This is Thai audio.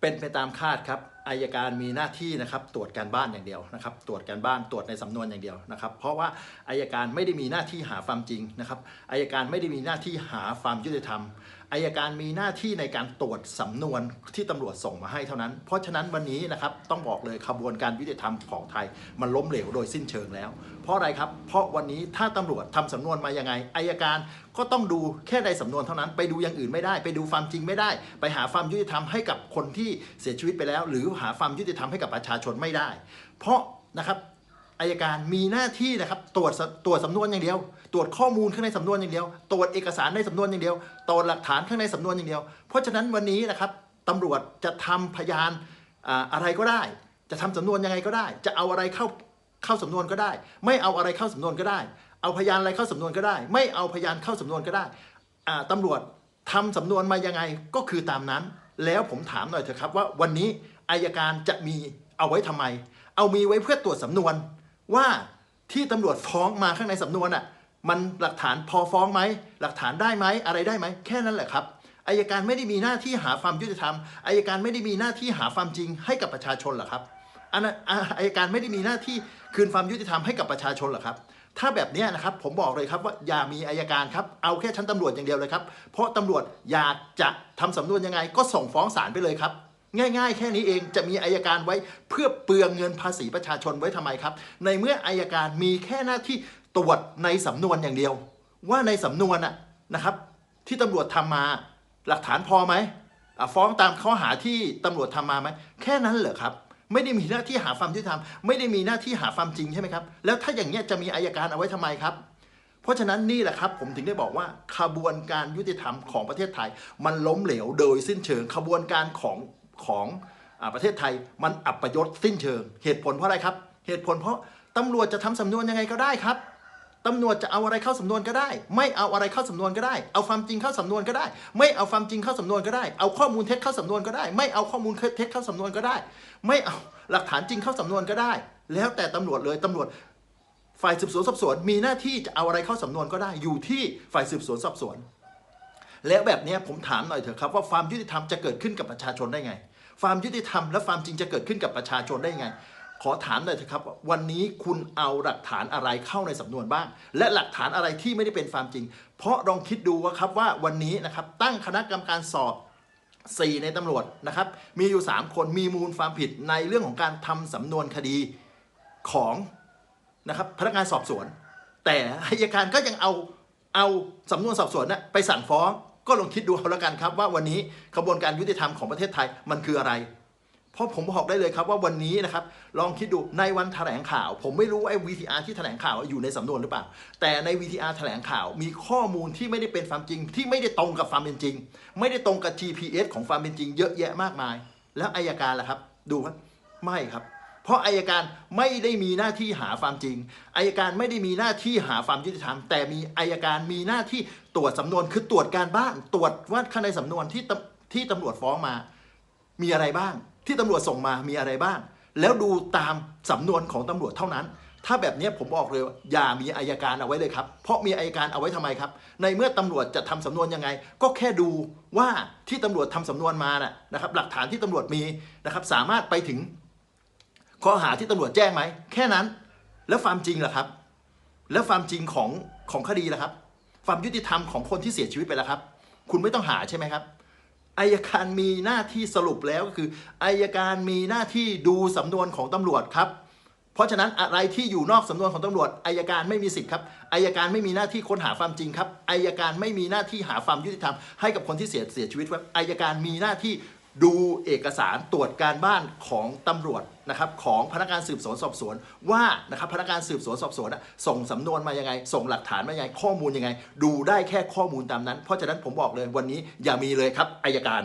เป็นไปตามคาดครับอายการมีหน้าที่นะครับตรวจการบ้านอย่างเดียวนะครับ ตรวจการบ้านตรวจในสำนวนอย่างเดียวนะครับ เพราะว่าอายการไม่ได้มีหน้าที่หาความจริงนะครับอายการไม่ได้มีหน้าที่หาความยุติธรรม อายการมีหน้าที่ในการตรวจสำนวนที่ตำรวจส่งมาให้เท่านั้น เพราะฉะนั้นวันนี้นะครับต้องบอกเลยขบวนการยุติธรรมของไทย มันล้มเหลวโดยสิ้นเชิงแล้ว เพราะอะไรครับ เพราะวันนี้ถ้าตำรวจทำสำนวนมายังไงอายการก็ต้องดูแค่ในสำนวนเท่านั้น ไปดูอย่างอื่นไม่ได้ ไปดูความจริงไม่ได้ ไปหาความยุติธรรมให้กับคนที่เสียชีวิตไปแล้ว หรือหาความยุติธรรมให้กับประชาชนไม่ได้ เพราะนะครับ อายการมีหน้าที่นะครับตรวจตรวจสำนวนอย่างเดียว ตรวจข้อมูลข้างในสำนวนอย่างเดียว ตรวจเอกสารในสำนวนอย่างเดียว ตรวจหลักฐานข้างในสำนวนอย่างเดียว เพราะฉะนั้นวันนี้นะครับตำรวจจะทำพยานอะไรก็ได้ จะทำสำนวนยังไงก็ได้ จะเอาอะไรเข้าเข้าสำนวนก็ได้ ไม่เอาอะไรเข้าสำนวนก็ได้ เอาพยานอะไรเข้าสำนวนก็ได้ ไม่เอาพยานเข้าสำนวนก็ได้ตำรวจทำสำนวนมายังไงก็คือตามนั้น แล้วผมถามหน่อยเถอะครับว่าวันนี้อายการจะมีเอาไว้ทำไม เอามีไว้เพื่อตรวจสำนวน ว่าที่ตำรวจฟ้องมาข้างในสำนวนอะมันหลักฐานพอฟ้องไหมหลักฐานได้ไหมอะไรได้ไหมแค่นั้นแหละครับอายการไม่ได้มีหน้าที่หาความยุติธรรมอายการไม่ได้มีหน้าที่หาความจริงให้กับประชาชนหรอครับอันอายการไม่ได้มีหน้าที่คืนความยุติธรรมให้กับประชาชนหรอครับ ถ้าแบบนี้นะครับผมบอกเลยครับว่าอย่ามีอายการครับเอาแค่ชั้นตำรวจอย่างเดียวเลยครับ เพราะตำรวจอยากจะทำสำนวนยังไงก็ส่งฟ้องศาลไปเลยครับ ง่าย ๆ แค่นี้เองจะมีอายการไว้เพื่อเปลืองเงินภาษีประชาชนไว้ทำไมครับ ในเมื่ออายการมีแค่หน้าที่ตรวจในสำนวนอย่างเดียว ว่าในสำนวนนะนะครับ ที่ตำรวจทำมาหลักฐานพอไหมฟ้องตามข้อหาที่ตำรวจทำมาไหมแค่นั้นเหรอครับ ไม่ได้มีหน้าที่หาความยุติธรรมไม่ได้มีหน้าที่หาความจริงใช่ไหมครับแล้วถ้าอย่างเงี้จะมีอายการเอาไว้ทำไมครับเพราะฉะนั้นนี่แหละครับผมถึงได้บอกว่าขบวนการยุติธรรมของประเทศไทย มันล้มเหลวโดยสิ้นเชิงขบวนการของ ของอประเทศไทยมันอับประยศสิ้นเชิง เหตุผลเพราะอะไรครับ เหตุผลเพราะตำรวจจะทำสำนวนยังไงก็ได้ครับตำรวจจะเอาอะไรเข้าสำนวนก็ได้ ไม่เอาอะไรเข้าสำนวนก็ได้ เอาความจริงเข้าสำนวนก็ได้ ไม่เอาความจริงเข้าสำนวนก็ได้ เอาข้อมูลเท็จเข้าสำนวนก็ได้ ไม่เอาข้อมูลเท็จเข้าสำนวนก็ได้ ไม่เอาหลักฐานจริงเข้าสำนวนก็ได้ แล้วแต่ตำรวจเลยตำรวจฝ่ายสืบสวนสอบสวนมีหน้าที่จะเอาอะไรเข้าสำนวนก็ได้อยู่ที่ฝ่ายสืบสวนสอบสวน แล้วแบบนี้ผมถามหน่อยเถอะครับว่าความยุติธรรมจะเกิดขึ้นกับประชาชนได้ไง ความยุติธรรมและความจริงจะเกิดขึ้นกับประชาชนได้ไง ขอถามหน่อยเถอะครับ วันนี้คุณเอาหลักฐานอะไรเข้าในสำนวนบ้าง และหลักฐานอะไรที่ไม่ได้เป็นความจริง เพราะลองคิดดูว่าครับว่าวันนี้นะครับตั้งคณะกรรมการสอบ4ในตำรวจนะครับ มีอยู่ 3 คนมีมูลความผิดในเรื่องของการทำสำนวนคดีของนะครับพนักงานสอบสวน แต่อายการก็ยังเอาเอาสำนวนสอบสวนนะไปสั่งฟ้อง ก็ลองคิดดูเอาละกันครับว่าวันนี้กระบวนการยุติธรรมของประเทศไทยมันคืออะไร เพราะผมบอกได้เลยครับว่าวันนี้นะครับลองคิดดูในวันแถลงข่าว ผมไม่รู้ว่าไอ้ VTR ที่แถลงข่าวอยู่ในสำนวนหรือเปล่า แต่ใน VTR แถลงข่าวมีข้อมูลที่ไม่ได้เป็นความจริง ที่ไม่ได้ตรงกับความเป็นจริง ไม่ได้ตรงกับ GPS ของความเป็นจริง เยอะแยะมากมาย แล้วอายการล่ะครับ ดูครับไม่ครับ เพราะอายการไม่ได้มีหน้าที่หาความจริงอายการไม่ได้มีหน้าที่หาความยุติธรรม แต่มีอายการมีหน้าที่ตรวจสำนวนคือตรวจการบ้าน ตรวจว่าข้างในสำนวนที่ที่ตำรวจฟ้องมา มีอะไรบ้าง ที่ตำรวจส่งมามีอะไรบ้าง แล้วดูตามสำนวนของตำรวจเท่านั้น ถ้าแบบนี้ผมบอกเลยอย่ามีอายการเอาไว้เลยครับ เพราะมีอายการเอาไว้ทำไมครับ ในเมื่อตำรวจจะทำสำนวนยังไง ก็แค่ดูว่าที่ตำรวจทำสำนวนมาน่ะนะครับ หลักฐานที่ตำรวจมีนะครับ สามารถไปถึง ข้อหาที่ตำรวจแจ้งไหมแค่นั้น แล้วความจริงล่ะครับ แล้วความจริงของของคดีล่ะครับ ความยุติธรรมของคนที่เสียชีวิตไปแล้วครับ คุณไม่ต้องหาใช่ไหมครับอายการมีหน้าที่สรุปแล้วก็คืออายการมีหน้าที่ดูสำนวนของตำรวจครับ เพราะฉะนั้นอะไรที่อยู่นอกสำนวนของตำรวจอายการไม่มีสิทธิ์ครับอายการไม่มีหน้าที่ค้นหาความจริงครับอายการไม่มีหน้าที่หาความยุติธรรมให้กับคนที่เสียเสียชีวิตครับอายการมีหน้าที่ ดูเอกสารตรวจการบ้านของตำรวจนะครับของพนักงานสืบสวนสอบสวนว่านะครับพนักงานสืบสวนสอบสวนส่งสำนวนมายังไง ส่งหลักฐานมายังไงข้อมูลยังไง ดูได้แค่ข้อมูลตามนั้น เพราะฉะนั้นผมบอกเลยวันนี้อย่ามีเลยครับอายการ